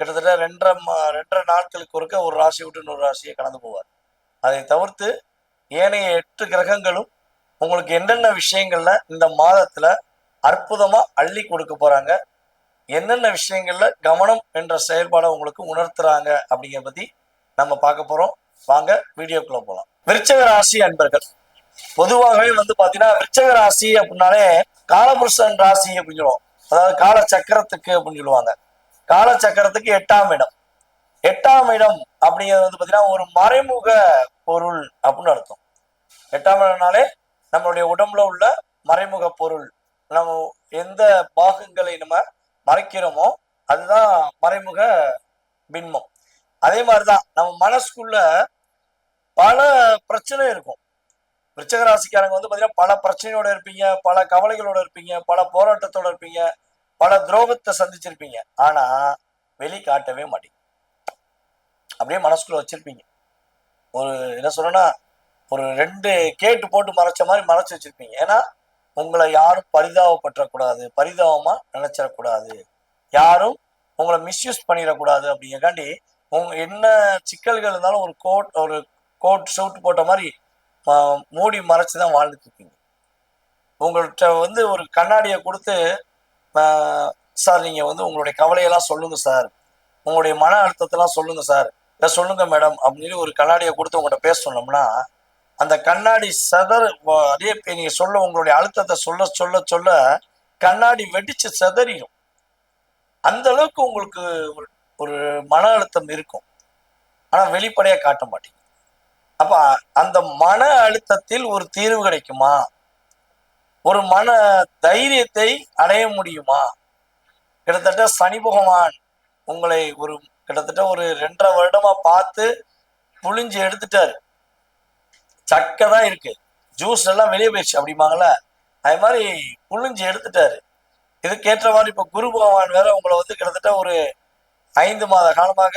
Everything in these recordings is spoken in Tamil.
கிட்டத்தட்ட ரெண்டரை மா- ரெண்டரை நாட்களுக்கு ஒருக்க ஒரு ராசி விட்டு இன்னொரு ராசியை கடந்து போவார். அதை தவிர்த்து ஏனைய எட்டு கிரகங்களும் உங்களுக்கு என்னென்ன விஷயங்கள்ல இந்த மாதத்துல அற்புதமா அள்ளி கொடுக்க போறாங்க என்னென்ன விஷயங்கள்ல கவனம் என்ற செயல்பாடை உங்களுக்கு உணர்த்துறாங்க அப்படிங்கிற பத்தி நம்ம பார்க்க போறோம். வாங்க வீடியோக்குள்ள போகலாம் விருச்சக ராசி அன்பர்கள் பொதுவாகவே வந்து பாத்தீங்கன்னா விருச்சக ராசி அப்படின்னாலே காலபுருஷன் ராசி அப்படின்னு சொல்லுவோம் அதாவது கால சக்கரத்துக்கு அப்படின்னு சொல்லுவாங்க. கால சக்கரத்துக்கு எட்டாம் இடம். எட்டாம் இடம் அப்படிங்கிறது வந்து பாத்தீங்கன்னா ஒரு மறைமுக பொருள் அப்படின்னு அர்த்தம். எட்டாம் இடம்னாலே நம்மளுடைய உடம்புல உள்ள மறைமுக பொருள். நம்ம எந்த பாகங்களை நம்ம மறைக்கிறோமோ அதுதான் மறைமுக பின்மம் அதே மாதிரிதான் நம்ம மனசுக்குள்ள பல பிரச்சனை இருக்கும். விருச்சக ராசிக்காரங்க வந்து பார்த்தீங்கன்னா பல பிரச்சனையோட இருப்பீங்க பல கவலைகளோட இருப்பீங்க பல போராட்டத்தோட இருப்பீங்க. பல துரோகத்தை சந்திச்சிருப்பீங்க. ஆனா வெளி காட்டவே மாட்டீங்க. அப்படியே மனசுக்குள்ள வச்சிருப்பீங்க. ஒரு என்ன சொல்றேன்னா ஒரு ரெண்டு கேட்டு போட்டு மறைச்ச மாதிரி மறைச்சு வச்சிருப்பீங்க. ஏன்னா உங்களை யாரும் பரிதாபப்பற்றக்கூடாது பரிதாபமா நினைச்சிடக்கூடாது. யாரும் உங்களை மிஸ்யூஸ் பண்ணிடக்கூடாது அப்படிங்கிறக்காண்டி உங்க என்ன சிக்கல்கள் இருந்தாலும் ஒரு கோட் ஒரு கோட் ஷூட் போட்ட மாதிரி மூடி மறைச்சு தான் வாழ்ந்துட்டு இருப்பீங்க. உங்கள்கிட்ட வந்து ஒரு கண்ணாடியை கொடுத்து சார் நீங்க வந்து உங்களுடைய கவலையெல்லாம் சொல்லுங்க சார். உங்களுடைய மன அழுத்தத்தெல்லாம் சொல்லுங்க சார். இதை சொல்லுங்க மேடம் அப்படின்னு ஒரு கண்ணாடியை கொடுத்து உங்கள்கிட்ட பேச சொன்னோம்னா அந்த கண்ணாடி சதர் அதே அப்படியே நீங்க சொல்ல உங்களுடைய அழுத்தத்தை சொல்ல சொல்ல சொல்ல கண்ணாடி வெடிச்சு சிதறிடும். அந்த அளவுக்கு உங்களுக்கு ஒரு ஒரு மன அழுத்தம் இருக்கும். ஆனா வெளிப்படையா காட்ட மாட்டீங்க. அப்ப அந்த மன அழுத்தத்தில் ஒரு தீர்வு கிடைக்குமா? ஒரு மன தைரியத்தை அடைய முடியுமா? கிட்டத்தட்ட சனி பகவான் உங்களை ஒரு கிட்டத்தட்ட ஒரு ரெண்டரை வருடமா பார்த்து புழிஞ்சு எடுத்துட்டாரு. சக்கை தான் இருக்கு. ஜூஸ் எல்லாம் வெளியே போயிடுச்சு அப்படிம்பாங்கல்ல? அது மாதிரி புழிஞ்சு எடுத்துட்டாரு. இதுக்கேற்ற மாதிரி இப்போ குரு பகவான் வேற உங்களை வந்து கிட்டத்தட்ட ஒரு ஐந்து மாத காலமாக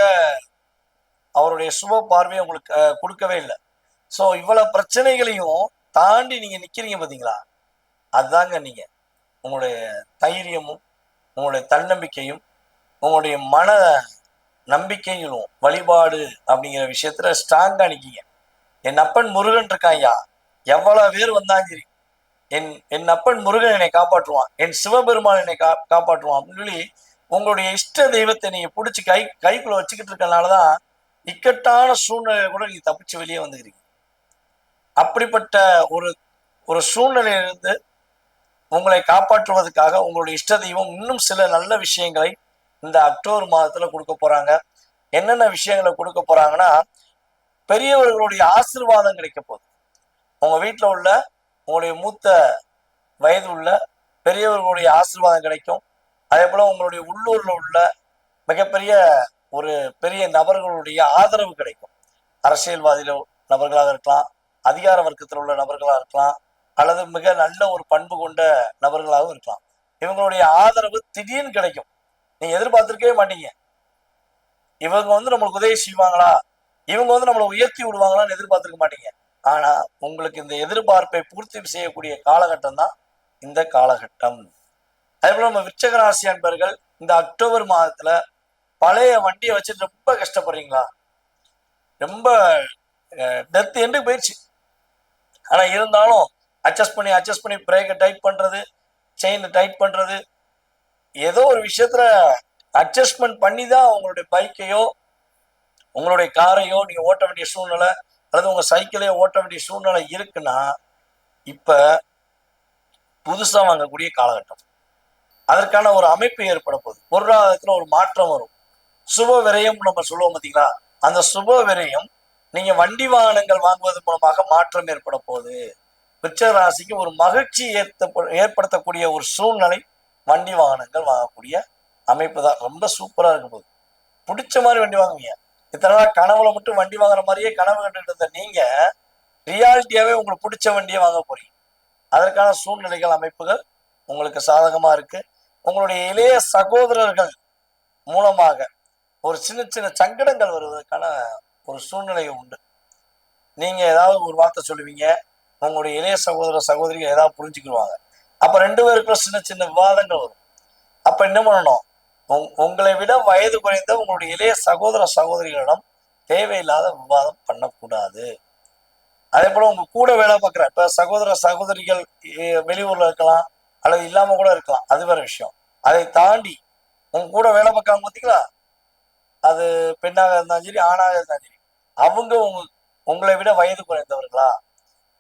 அவருடைய சுப பார்வையை உங்களுக்கு கொடுக்கவே இல்லை. ஸோ இவ்வளவு பிரச்சனைகளையும் தாண்டி நீங்க நிக்கிறீங்க பாத்தீங்களா? அதுதாங்க நீங்க. உங்களுடைய தைரியமும் உங்களுடைய தன்னம்பிக்கையும் உங்களுடைய மன நம்பிக்கைகளும் வழிபாடு அப்படிங்கிற விஷயத்துல ஸ்ட்ராங்கா நிக்கீங்க. என் அப்பன் முருகன் இருக்காயா எவ்வளவு பேர் வந்தாலும் சரி என் என் அப்பன் முருகன் என்னை காப்பாற்றுவான். என் சிவபெருமான் என்னை கா காப்பாற்றுவான் அப்படின்னு சொல்லி உங்களுடைய இஷ்ட தெய்வத்தை நீங்க பிடிச்சி கை கைக்குள்ள வச்சுக்கிட்டு இருக்கனாலதான் இக்கட்டான சூழ்நிலை கூட நீங்க தப்பிச்சு வெளியே வந்துக்கிறீங்க. அப்படிப்பட்ட ஒரு ஒரு சூழ்நிலையிலிருந்து உங்களை காப்பாற்றுவதற்காக உங்களுடைய இஷ்ட தெய்வம் இன்னும் சில நல்ல விஷயங்களை இந்த அக்டோபர் மாதத்துல கொடுக்க போறாங்க. என்னென்ன விஷயங்களை கொடுக்க போறாங்கன்னா பெரியவர்களுடைய ஆசீர்வாதம் கிடைக்க போகுது. உங்க வீட்டில் உள்ள உங்களுடைய மூத்த வயது உள்ள பெரியவர்களுடைய ஆசீர்வாதம் கிடைக்கும். அதே போல உங்களுடைய உள்ளூர்ல உள்ள மிகப்பெரிய ஒரு பெரிய நபர்களுடைய ஆதரவு கிடைக்கும். அரசியல்வாதியில நபர்களாக இருக்கலாம் அதிகார வர்க்கத்தில் உள்ள நபர்களாக இருக்கலாம் அல்லது மிக நல்ல ஒரு பண்பு கொண்ட நபர்களாகவும் இருக்கலாம். இவங்களுடைய ஆதரவு திடீர்னு கிடைக்கும். நீங்க எதிர்பார்த்துருக்கவே மாட்டீங்க. இவங்க வந்து நம்மளுக்கு உதவி செய்வாங்களா? இவங்க வந்து நம்மளை உயர்த்தி விடுவாங்களான்னு எதிர்பார்த்துக்க மாட்டீங்க. ஆனா உங்களுக்கு இந்த எதிர்பார்ப்பை பூர்த்தி செய்யக்கூடிய காலகட்டம் தான் இந்த காலகட்டம். அதே போல நம்ம விருச்சக ராசி அன்பர்கள் இந்த அக்டோபர் மாதத்துல பழைய வண்டியை வச்சுட்டு ரொம்ப கஷ்டப்படுறீங்களா? ரொம்ப டெத் எண்டு போயிடுச்சு ஆனா இருந்தாலும் அட்ஜஸ்ட் பண்ணி அட்ஜஸ்ட் பண்ணி பிரேக்கை டைட் பண்ணுறது செயினை டைட் பண்ணுறது ஏதோ ஒரு விஷயத்தில் அட்ஜஸ்ட்மெண்ட் பண்ணி தான் உங்களுடைய பைக்கையோ உங்களுடைய காரையோ நீங்கள் ஓட்ட வேண்டிய சூழ்நிலை அல்லது உங்கள் சைக்கிளையோ ஓட்ட வேண்டிய சூழ்நிலை இருக்குன்னா இப்போ புதுசாக வாங்கக்கூடிய காலகட்டம். அதற்கான ஒரு அமைப்பு ஏற்பட போகுது. பொருளாதாரத்தில் ஒரு மாற்றம் வரும். சுப விரயம் நம்ம சொல்லுவோம் பார்த்தீங்களா அந்த சுப விரயம் நீங்கள் வண்டி வாகனங்கள் வாங்குவதன் மூலமாக மாற்றம் ஏற்பட போகுது. விருச்ச ராசிக்கு ஒரு மகிழ்ச்சி ஏற்ப ஏற்படுத்தக்கூடிய ஒரு சூழ்நிலை வண்டி வாகனங்கள் வாங்கக்கூடிய அமைப்பு தான். ரொம்ப சூப்பராக இருக்கும் போது. பிடிச்ச மாதிரி வண்டி வாங்குவீங்க. இத்தனை நாள் கனவுல மட்டும் வண்டி வாங்குற மாதிரியே கனவு கண்டுகிட்டு இருந்த நீங்க ரியாலிட்டியாவே உங்களுக்கு பிடிச்ச வண்டியை வாங்க போறீங்க. அதற்கான சூழ்நிலைகள் அமைப்புகள் உங்களுக்கு சாதகமா இருக்கு. உங்களுடைய இளைய சகோதரர்கள் மூலமாக ஒரு சின்ன சின்ன சங்கடங்கள் வருவதற்கான ஒரு சூழ்நிலை உண்டு. நீங்க ஏதாவது ஒரு வார்த்தை சொல்லுவீங்க உங்களுடைய இளைய சகோதர சகோதரிகள் ஏதாவது புரிஞ்சுக்கிடுவாங்க. அப்ப ரெண்டு பேருக்குள்ள சின்ன சின்ன விவாதங்கள் வரும். அப்ப என்ன பண்ணணும்? உங்- உங்களை விட வயது குறைந்த உங்களுடைய இளைய சகோதர சகோதரிகளிடம் தேவையில்லாத விவாதம் பண்ணக்கூடாது. அதே போல உங்க கூட வேலை பார்க்குற இப்ப சகோதர சகோதரிகள் வெளியூர்ல இருக்கலாம் அல்லது இல்லாம கூட இருக்கலாம். அது வேற விஷயம். அதை தாண்டி உங்க கூட வேலை பார்க்காம பார்த்தீங்களா அது பெண்ணாக இருந்தாலும் சரி ஆணாக இருந்தாலும் சரி அவங்க உங்க உங்களை விட வயது குறைந்தவர்களா?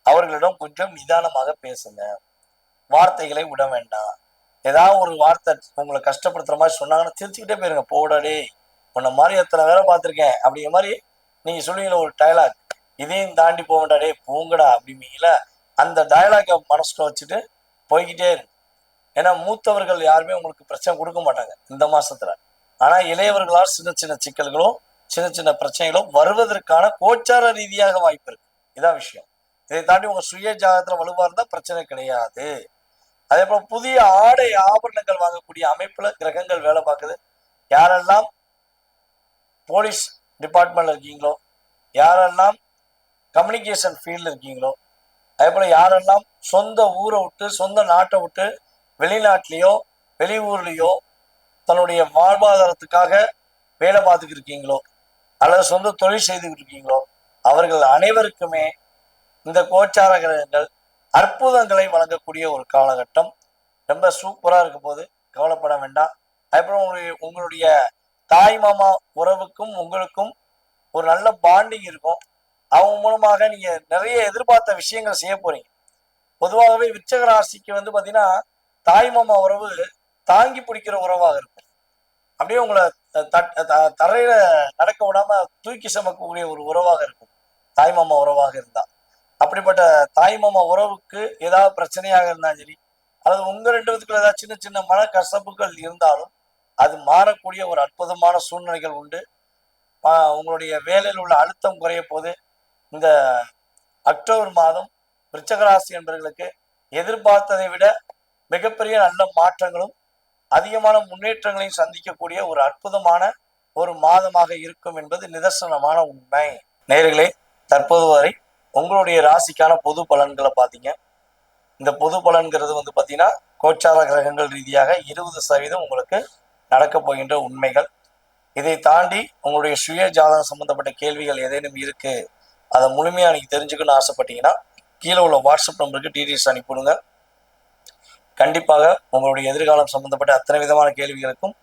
அவர்களிடம் கொஞ்சம் நிதானமாக பேசுங்க. வார்த்தைகளை விட வேண்டாம். ஏதாவது ஒரு வார்த்தை உங்களை கஷ்டப்படுத்துற மாதிரி சொன்னாங்கன்னா சிரிச்சுக்கிட்டே போயிருங்க. போடாடே உன்னை மாதிரி எத்தனை வேலை பார்த்துருக்கேன். அப்படிங்கிற மாதிரி நீங்க சொல்லுவீங்களா ஒரு டயலாக் இதையும் தாண்டி போக வேண்டாடே போங்கடா அப்படிம்பீங்களா அந்த டயலாக்கை மனசுல வச்சுட்டு போய்கிட்டே இருக்கு ஏன்னா மூத்தவர்கள் யாருமே உங்களுக்கு பிரச்சனை கொடுக்க மாட்டாங்க இந்த மாசத்துல. ஆனா இளையவர்களால் சின்ன சின்ன சிக்கல்களும் சின்ன சின்ன பிரச்சனைகளும் வருவதற்கான கோச்சார ரீதியாக வாய்ப்பு இருக்கு. இதான் விஷயம். இதை தாண்டி உங்க சுய ஜாதகத்துல வலுவா இருந்தா பிரச்சனை கிடையாது. அதே போல புதிய ஆடை ஆபரணங்கள் வாங்கக்கூடிய அமைப்புல கிரகங்கள் வேலை பார்க்குது. யாரெல்லாம் போலீஸ் டிபார்ட்மெண்ட்ல இருக்கீங்களோ யாரெல்லாம் கம்யூனிகேஷன் ஃபீல்டில் இருக்கீங்களோ அதே போல யாரெல்லாம் சொந்த ஊரை விட்டு சொந்த நாட்டை விட்டு வெளிநாட்டிலேயோ வெளியூர்லேயோ தன்னுடைய வாழ்வாதாரத்துக்காக வேலை பார்த்துக்கிட்டு இருக்கீங்களோ அல்லது சொந்த தொழில் செய்துக்கிட்டு இருக்கீங்களோ அவர்கள் அனைவருக்குமே இந்த கோச்சார கிரகங்கள் அற்புதங்களை வழங்கக்கூடிய ஒரு காலகட்டம். ரொம்ப சூப்பராக இருக்கும் போது கவலைப்பட வேண்டாம். அதுக்கப்புறம் உங்களுடைய உங்களுடைய தாய் மாமா உறவுக்கும் உங்களுக்கும் ஒரு நல்ல பாண்டிங் இருக்கும். அவங்க மூலமாக நீங்கள் நிறைய எதிர்பார்த்த விஷயங்கள் செய்ய போறீங்க. பொதுவாகவே விச்சக ராசிக்கு வந்து பார்த்தீங்கன்னா தாய் மாமா உறவு தாங்கி பிடிக்கிற உறவாக இருக்கும். அப்படியே உங்களை தட்- த- தரையில நடக்க விடாம தூக்கி சமக்கக்கூடிய ஒரு உறவாக இருக்கும். தாய் மாமா உறவாக இருந்தா. அப்படிப்பட்ட தாய் மாமா உறவுக்கு ஏதாவது பிரச்சனையாக இருந்தாலும் சரி அல்லது உங்க ரெண்டு பேத்துக்குள்ள ஏதாவது சின்ன சின்ன மன கசப்புகள் இருந்தாலும் அது மாறக்கூடிய ஒரு அற்புதமான சூழ்நிலைகள் உண்டு. உங்களுடைய வேலையில் உள்ள அழுத்தம் குறைய போது இந்த அக்டோபர் மாதம் விருச்சகராசி என்பவர்களுக்கு எதிர்பார்த்ததை விட மிகப்பெரிய நல்ல மாற்றங்களும் அதிகமான முன்னேற்றங்களையும் சந்திக்கக்கூடிய ஒரு அற்புதமான ஒரு மாதமாக இருக்கும் என்பது நிதர்சனமான உண்மை. நேர்களே தற்போது வரை உங்களுடைய ராசிக்கான பொது பலன்களை பார்த்தீங்க. இந்த பொது பலன்கிறது வந்து பார்த்தீங்கன்னா கோச்சார கிரகங்கள் ரீதியாக இருபது சதவீதம் உங்களுக்கு நடக்க போகின்ற உண்மைகள். இதை தாண்டி உங்களுடைய சுய ஜாதகம் சம்பந்தப்பட்ட கேள்விகள் ஏதேனும் இருக்கு அதை முழுமையாக நீங்கள் தெரிஞ்சுக்கணும்னு ஆசைப்பட்டீங்கன்னா கீழே உள்ள வாட்ஸ்அப் நம்பருக்கு டீடைல்ஸ் அனுப்பிவிடுங்க. கண்டிப்பாக உங்களுடைய எதிர்காலம் சம்பந்தப்பட்ட அத்தனை விதமான கேள்விகளுக்கும்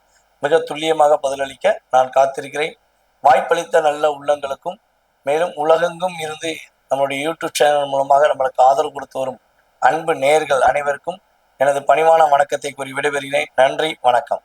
மிக துல்லியமாக பதிலளிக்க நான் காத்திருக்கிறேன். வாய்ப்பளித்த நல்ல உள்ளங்களுக்கும் மேலும் உலகெங்கும் இருந்து நம்மளுடைய யூடியூப் சேனல் மூலமாக நம்மளுக்கு ஆதரவு கொடுத்து வரும் அன்பு நேர்கள் அனைவருக்கும் எனது பணிவான வணக்கத்தை கூறி விடைபெறுகிறேன். நன்றி வணக்கம்.